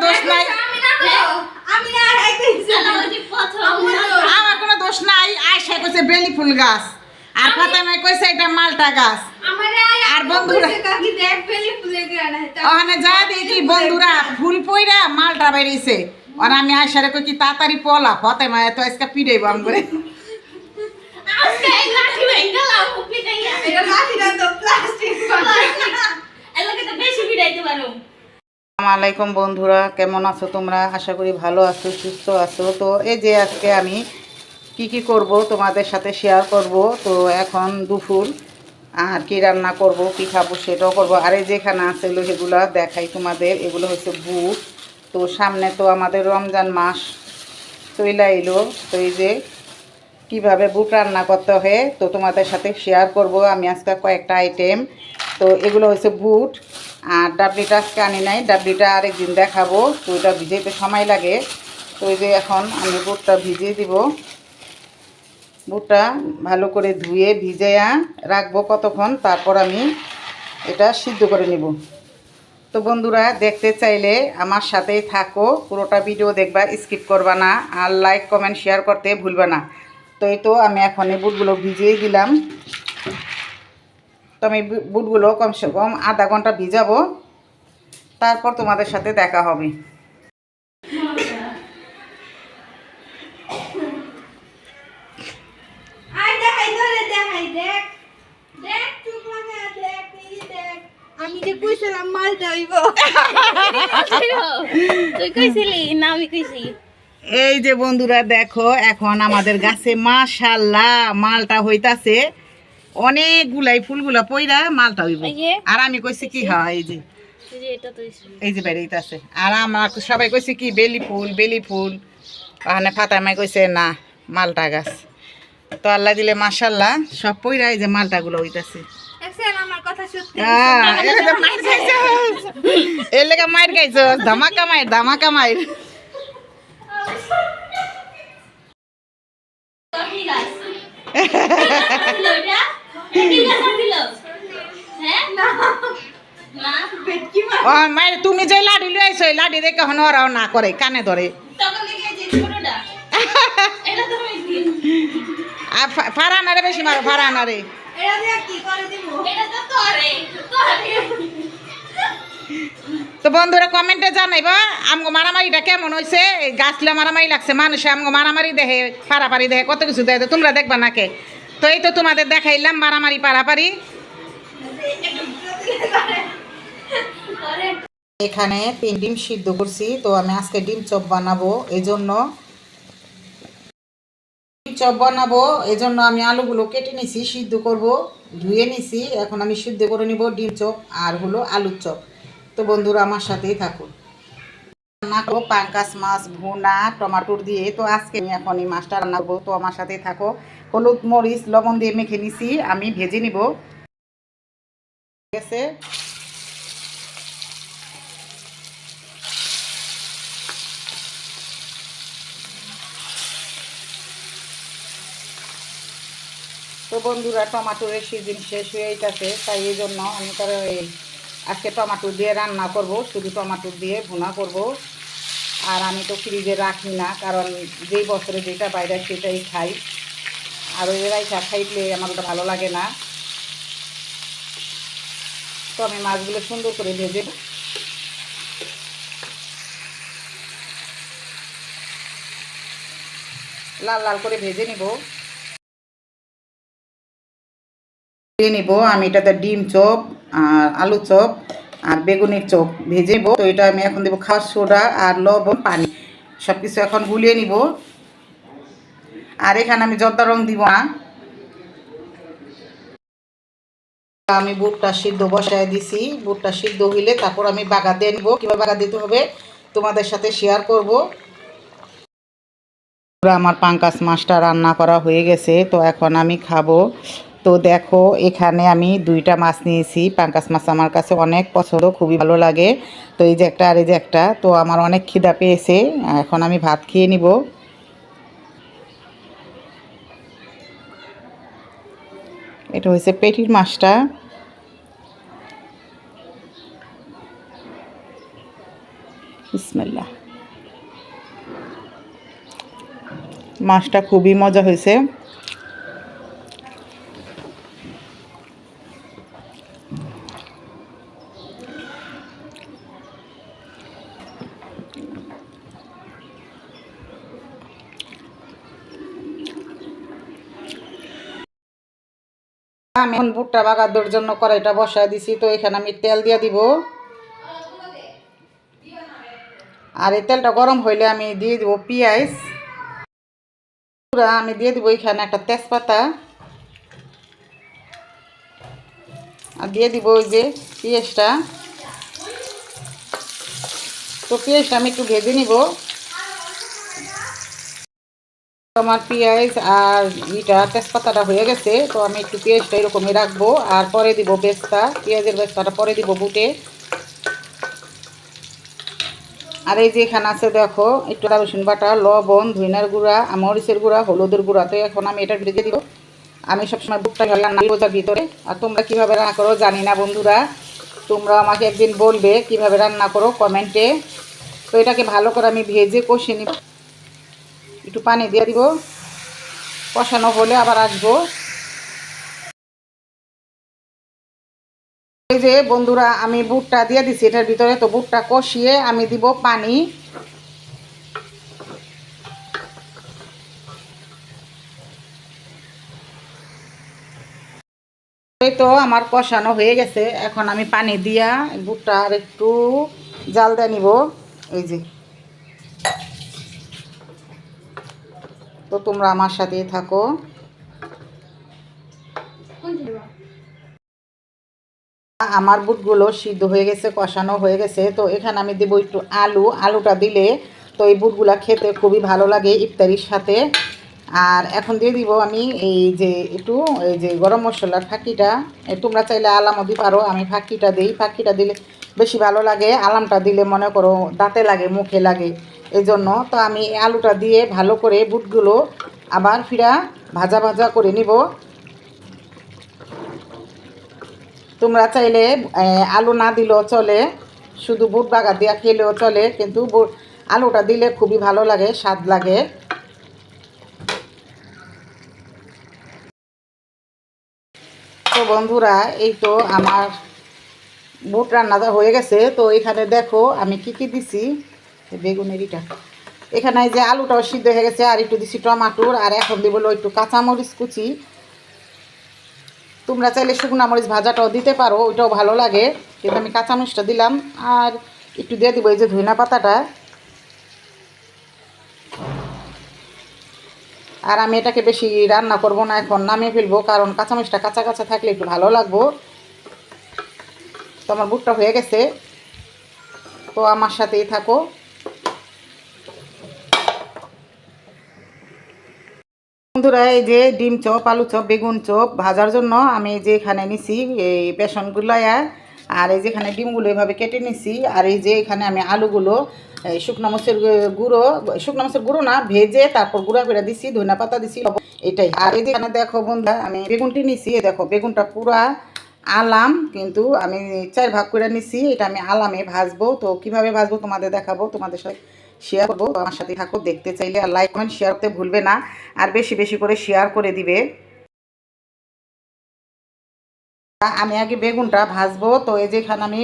দোষ নাই। আমি না তো। আমি না খাইতেছি। আমার কোনো দোষ নাই। আয়সা কইছে বেলি ফুল গাছ। আর ফাতেমা কইছে এটা মালটা গাছ। আর বন্ধুরা- হয়। ওখানে যা দেখি বন্ধুরা ফুল পইরা মালটা বেরিয়েছে। আর আমি আয়সারে কই কি তাড়াতাড়ি পলা ফাতেমা এত আজকে পিড়াইব আম করে এটা লাঠি না তো, আলাইকুম বন্ধুরা, কেমন আছো তোমরা? আশা করি ভালো আছো, সুস্থ আছো। তো এই যে আজকে আমি কি কি করব তোমাদের সাথে শেয়ার করব, তো এখন দুপুর, আর কি রান্না করব, কি খাব সেটাও করব। আর এই যেখানে আছে সেগুলো দেখাই তোমাদের, এগুলো হচ্ছে বুট। তো সামনে তো আমাদের রমজান মাস চইলা এলো তো এই যে কীভাবে বুট রান্না করতে হয়, তো তোমাদের সাথে শেয়ার করব। আমি আজকে কয়েকটা আইটেম তো এগুলো হচ্ছে বুট। আর ডাবলিটা আজকে আনি নাই, ডাবলিটা আরেকদিন দেখাবো, তো ওইটা ভিজাইতে সময় লাগে। তো ওই যে এখন আমি বুটটা ভিজিয়ে দিব। বুটটা ভালো করে ধুয়ে, ভিজাইয়া রাখব কতক্ষণ, তারপর আমি এটা সিদ্ধ করে নিব। তো বন্ধুরা, দেখতে চাইলে আমার সাথেই থাকো, পুরোটা ভিডিও দেখবা, স্কিপ করবা না, আর লাইক, কমেন্ট, শেয়ার করতে ভুলবা না। তো এই তো আমি এখন এই বুটগুলো ভিজিয়ে দিলাম। তো আমি বুটগুলো কমসে কম আধা ঘণ্টা ভিজাবো। তারপর তোমাদের সাথে দেখা হবে। আমি যে কইছিলাম তুই কইছিলি? না আমি কইছি। এই যে বন্ধুরা দেখো এখন আমাদের গাছে মাশাল্লাহ মালটা হইতাছে। অনেকগুলাই ফুলগুলা পইরা মালটা হইব। আর আমি কইছি কি হয় এই যে। এই যে বেরিয়েছে আর আমার সবাই কইছে কি বেলি ফুল বেলি ফুল। ওখানে ফাতামাই কইছে না মালটা গাছ। তো আল্লাহ দিলে মাশাল্লাহ সব পইরা এই যে মালটাগুলো হইতাছে। হ্যাঁ, এর লেগে। এর লেগে ধামাকা মাইর ধামাকা কফি মাইর, তুমি যে লাডি লই আইছো লাডি দেখে হন ওরাও না করে কানে ধরে তখন দেখে যে ছোটটা এটা তো হইছি আর ফা- ফারানারে বেশি মারো দিব এটা তো বন্ধুরা কমেন্টে জানাইবা, আমগো মারামারিটা কেমন হয়েছে গাছলে মারামারি লাগছে, মানুষে আমগো মারামারি দেখে পারাপারি দেখে কত কিছু দেখে তোমরা দেখবা নাকে। তো এই তো তোমাদের দেখাইলাম মারামারি, পারাপারি। এখানে তিন ডিম সিদ্ধ করছি, তো আমি আজকে ডিম চপ বানাবো এই জন্য ডিম চপ বানাবো এই জন্য আমি আলুগুলো কেটে নিছি, সিদ্ধ করব, ধুয়ে নিছি, এখন আমি সিদ্ধ করে নিব ডিম চপ আর হলো আলুর চপ। তো বন্ধুরা আমার সাথেই থাকুন। রান্না করব, পাঙ্কাস মাছ, ভুনা, টমাটোর দিয়ে, তো আজকে আমি এখন এই মাছটা রান্না করব, তো আমার সাথেই থাকো। হলুদ, মরিচ, লবণ দিয়ে মেখে নিছি। আমি ভেজে নিব। আছে তো বন্ধুরা টমাটোর সিজন শেষ হয়ে গেছে তাই এই জন্য আমি তার আজকে টমাটো দিয়ে রান্না করব, শুধু টমাটো দিয়ে ভুনা করব। আর আমি তো ফ্রিজে রাখি না, কারণ যেই বছরে যেটা বাইরে সেটাই খাই। আর ওই রাইসা খাইলে আমার ওটা ভালো লাগে না। তো আমি মাছগুলো সুন্দর করে ভেজে লাল লাল করে ভেজে নিব। নিব, আমি এটাতে ডিম চপ, আর আলু চপ, আর বেগুনের চপ ভেজে তো এটা আমি এখন দেবো খাওয়ার সোডা আর লবণ, পানি। সব কিছু এখন গুলিয়ে নিব। আর এখানে আমি জর্দা রং দিব না। আমি বুটটা সিদ্ধ বসায় দিছি। বুটটা সিদ্ধ হইলে তারপর আমি বাগা দিয়ে নিব। কীভাবে বাগা দিতে হবে তোমাদের সাথে শেয়ার করব। আমার পাঙ্কাস মাছটা রান্না করা হয়ে গেছে, তো এখন আমি খাব। তো দেখো, এখানে আমি দুইটা মাছ নিয়েছি। পাঙ্কাস মাছ আমার কাছে অনেক পছন্দ, খুবই ভালো লাগে। তো এই যে একটা আর এই যে একটা, তো আমার অনেক খিদা পেয়েছে। এখন আমি ভাত খেয়ে নিব। এটা হয়েছে পেটির মাছটা। মাছটা খুবই মজা হয়েছে। আমি এখন ভুট্টা বাগানোর জন্য কড়াইটা বসায় দিছি, তো এখানে আমি তেল দিয়ে দিব। আর এই তেলটা গরম হইলে আমি দিয়ে দিব পেঁয়াজ। আমি দিয়ে দিব এখানে একটা তেজপাতা। আর দিয়ে দিব ওই যে পেঁয়াজটা। তো পেঁয়াজটা আমি একটু ভেজে নিব। আমার পেঁয়াজ আর ইটা তেজপাতাটা হয়ে গেছে, তো আমি একটু পেঁয়াজটা এরকমই রাখব আর পরে দিব বেস্তা, পেঁয়াজের বেস্তাটা পরে দিব বুটে। আর এই যে এখানে আছে দেখো, একটু রসুন বাটা, লবণ ধইনার গুঁড়া মরিচের গুঁড়া, হলুদের গুঁড়া, তো এখন আমি এটা ভেজে দিব। আমি সবসময় বুকটা রান্না রোজার ভিতরে, আর তোমরা কীভাবে রান্না করো জানি না বন্ধুরা। তোমরা আমাকে একদিন বলবে কীভাবে রান্না করো কমেন্টে। তো এটাকে ভালো করে আমি ভেজে কষে নিব। একটু পানি দিয়ে দিব। কষানো হলে আবার আসব। এই যে বন্ধুরা, আমি বুটটা দিয়ে দিছি, এটার ভিতরে তো বুটটা কষিয়ে আমি দিব পানি। তো আমার কষানো হয়ে গেছে। এখন আমি পানি দিয়া বুটটা আর একটু জাল দিয়ে নিব। এই যে। তো তোমরা আমার সাথেই থাকো। আমার বুটগুলো সিদ্ধ হয়ে গেছে, কষানো হয়ে গেছে। তো এখানে আমি দেবো একটু আলু। আলুটা দিলে তো এই বুটগুলা খেতে খুবই ভালো লাগে ইফতারির সাথে। আর এখন দিয়ে দিব আমি এই যে একটু, এই যে গরম মশলার ফাঁকিটা। তোমরা চাইলে আলামও পারো, আমি ফাঁকিটা দিই। ফাঁকিটা দিলে বেশি ভালো লাগে। আলামটা দিলে মনে করো দাঁতে লাগে, মুখে লাগে। এই জন্য তো আমি আলুটা দিয়ে ভালো করে বুটগুলো আবার ফিরা ভাজা ভাজা করে নিব। তোমরা চাইলে আলু না দিলেও চলে, শুধু বুট বাগা দিয়া খেলেও চলে, কিন্তু আলুটা দিলে খুবই ভালো লাগে, স্বাদ লাগে। তো বন্ধুরা, এই তো আমার বুট রান্নাটা হয়ে গেছে, তো এখানে দেখো আমি কি কি দিছি। এই বেগুনের ইটা এখানে যে আলুটাও সিদ্ধ হয়ে গেছে, আর একটু দিছি টমাটোর, আর এখন দিব একটু কাঁচামরিচ কুচি। তোমরা চাইলে শুকনো মরিচ ভাজাটাও দিতে পারো, ওইটাও ভালো লাগে। কিন্তু আমি কাঁচামরিচটা দিলাম, আর একটু দিয়ে দিব এই যে ধইনা পাতাটা। আর আমি এটাকে বেশি রান্না করব না, এখন নামিয়ে ফেলব, কারণ কাঁচামরিচটা কাঁচা কাঁচা থাকলে একটু ভালো লাগবো। তো আমার বুটটা হয়ে গেছে। তো আমার সাথেই থাকো। বন্ধুরা, এই যে ডিম চপ, আলু চপ, বেগুন চপ ভাজার জন্য আমি যে এখানে নিছি এই বেসনগুলো আর এই যেখানে ডিমগুলো এভাবে কেটে নিছি। আর এই যে এখানে আমি আলুগুলো শুকনো মাছের গুঁড়ো, শুকনো মাছের গুঁড়ো না, ভেজে তারপর গুঁড়া করে দিছি ধনিয়া পাতা দিছি, এটাই। আর এই যেখানে দেখো বন্ধুরা, আমি বেগুনটি নিছি দেখো বেগুনটা পুরা আলাম, কিন্তু আমি চার ভাগ করে নিছি, এটা আমি আলামে ভাজবো। তো কীভাবে ভাজবো তোমাদের দেখাবো, তোমাদের সাথে শেয়ার করব আমার সাথে থাকো, দেখতে চাইলে আর লাইক কমেন্ট শেয়ার করতে ভুলবে না। আর বেশি বেশি করে শেয়ার করে দিবে। আমি আগে বেগুনটা ভাজবো, তো এই যেখানে আমি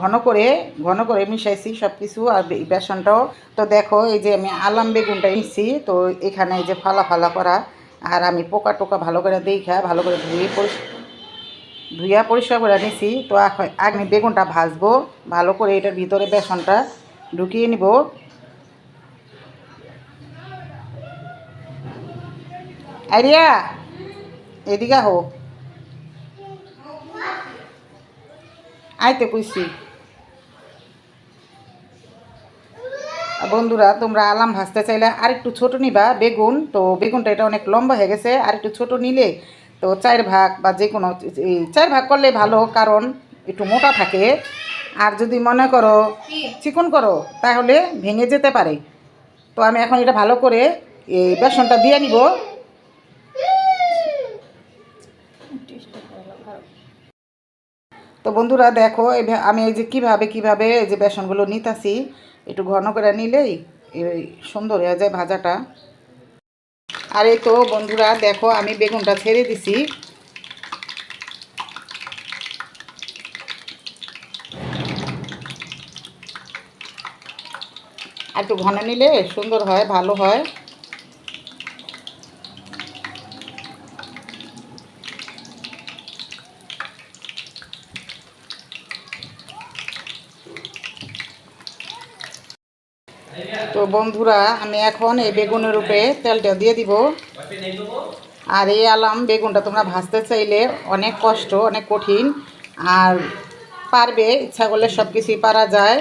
ঘন করে ঘন করে মিশাইছি সব কিছু আর বেসনটাও। তো দেখো, এই যে আমি আলাম বেগুনটা নিচ্ছি তো এখানে এই যে ফালা ফালা করা। আর আমি পোকা টোকা ভালো করে দেখা, ভালো করে ধুয়ে ধুইয়া পরিষ্কার করে নিছি। তো আগে আমি বেগুনটা ভাজবো, ভালো করে এটার ভিতরে বেসনটা ঢুকিয়ে নিব। আইরিয়া এদিকে হো আইতে কইছি। আর বন্ধুরা, তোমরা আলাম ভাজতে চাইলে আর একটু ছোট নিবা, বেগুন। তো বেগুনটা এটা অনেক লম্বা হয়ে গেছে আর একটু ছোট নিলে তো চার ভাগ বা যে কোনো চার ভাগ করলে ভালো, কারণ একটু মোটা থাকে। আর যদি মনে করো চিকন করো, তাহলে ভেঙে যেতে পারে। তো আমি এখন এটা ভালো করে এই বেসনটা দিয়ে নিব। তো বন্ধুরা দেখো আমি এই যে কীভাবে কীভাবে এই যে বেসনগুলো নিতাছি, একটু ঘন করে নিলেই সুন্দর হয়ে যায় ভাজাটা। আর এই তো বন্ধুরা দেখো, আমি বেগুনটা ছেড়ে দিছি। একটু ঘন নিলে সুন্দর হয়, ভালো হয়। তো বন্ধুরা, আমি এখন এই বেগুনের উপরে তেলটা দিয়ে দিব। আর এই আলাম বেগুনটা তোমরা ভাজতে চাইলে অনেক কষ্ট, অনেক কঠিন। আর পারবে, ইচ্ছা করলে সব কিছুই পারা যায়।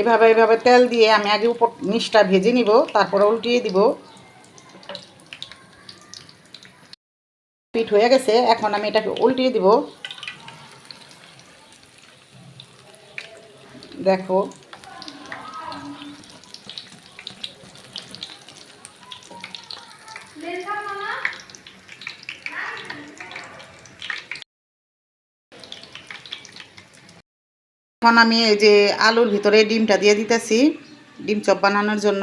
এভাবে এভাবে তেল দিয়ে আমি আগে উপর নিচটা ভেজে নিব, তারপরে উল্টিয়ে দিব। পিঠ হয়ে গেছে, এখন আমি এটাকে উল্টিয়ে দিব। দেখো। এখন আমি এই যে আলুর ভিতরে ডিমটা দিয়ে দিতেছি, ডিম চপ বানানোর জন্য।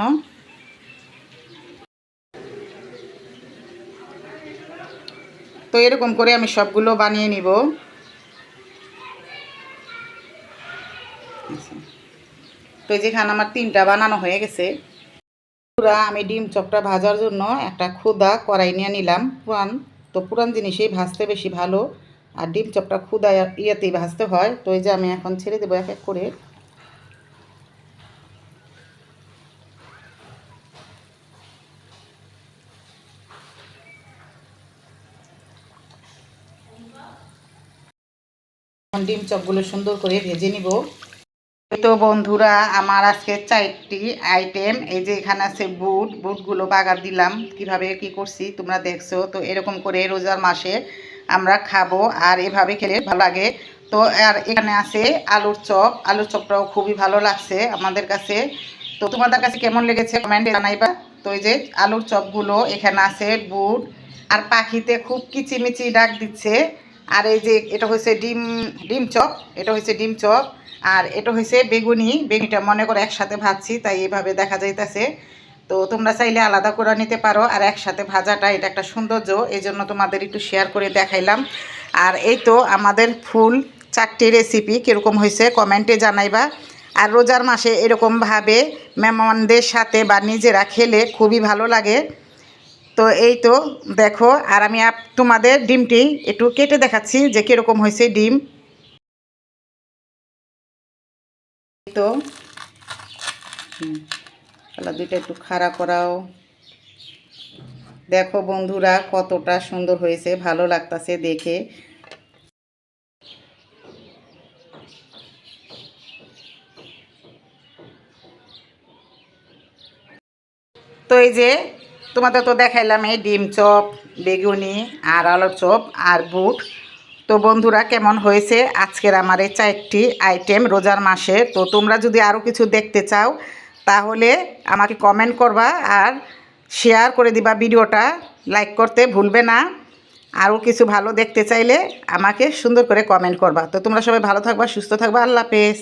তো এরকম করে আমি সবগুলো বানিয়ে নিব। তো যেখানে আমার তিনটা বানানো হয়ে গেছে। পুরা আমি ডিম চপটা ভাজার জন্য একটা ক্ষুদা কড়াই নিয়ে নিলাম। পুরান, তো পুরান জিনিসেই ভাজতে বেশি ভালো। আর ডিম চপটা ক্ষুদা ইয়েতেই ভাজতে হয়। তো এই যে আমি এখন ছেড়ে দেবো এক এক করে। ডিম চপগুলো সুন্দর করে ভেজে নিব। তো বন্ধুরা, আমার আজকে চারটি আইটেম এই যে এখানে আছে বুট, বুটগুলো বাগার দিলাম। কীভাবে, কি করছি, তোমরা দেখছ। তো এরকম করে রোজার মাসে আমরা খাব, আর এভাবে খেলে ভালো লাগে। তো আর এখানে আছে আলুর চপ, আলুর চপটাও খুবই ভালো লাগছে আমাদের কাছে। তো তোমাদের কাছে কেমন লেগেছে কমেন্টে জানাইবা। তো এই যে আলুর চপগুলো, এখানে আছে বুট, আর পাখিতে খুব কিচিমিচি ডাক দিচ্ছে। আর এই যে এটা হচ্ছে ডিম ডিম চপ, এটা হচ্ছে ডিম চপ, আর এটা হয়েছে বেগুনি। বেগুনিটা মনে করে একসাথে ভাজছি, তাই এভাবে দেখা যাইতেছে। তো তোমরা চাইলে আলাদা করে নিতে পারো, আর একসাথে ভাজাটা এটা একটা সৌন্দর্য এই জন্য তোমাদের একটু শেয়ার করে দেখাইলাম। আর এই তো আমাদের ফুল চারটি রেসিপি কীরকম হয়েছে কমেন্টে জানাইবা। আর রোজার মাসে এরকমভাবে মেহমানদের সাথে বা নিজেরা খেলে খুবই ভালো লাগে। তো এই তো, দেখো, আর আমি তোমাদের ডিমটি একটু কেটে দেখাচ্ছি যে কীরকম হয়েছে ডিম। তো। দুইটা একটু খাড়া করাও। দেখো বন্ধুরা, কতটা সুন্দর হয়েছে, ভালো লাগতাছে দেখে। তো এই যে তোমাদের তো দেখাইলাম এই ডিম চপ, বেগুনি আর আলুর চপ আর বুট। তো বন্ধুরা, কেমন হয়েছে? আজকের আমার এই চারটি আইটেম রোজার মাসে। তো তোমরা যদি আরও কিছু দেখতে চাও, তাহলে আমাকে কমেন্ট করবা আর শেয়ার করে দিবা ভিডিওটা। লাইক করতে ভুলবে না। আরও কিছু ভালো দেখতে চাইলে আমাকে সুন্দর করে কমেন্ট করবা। তো তোমরা সবাই ভালো থাকবা, সুস্থ থাকবা। আল্লাহ হাফেজ।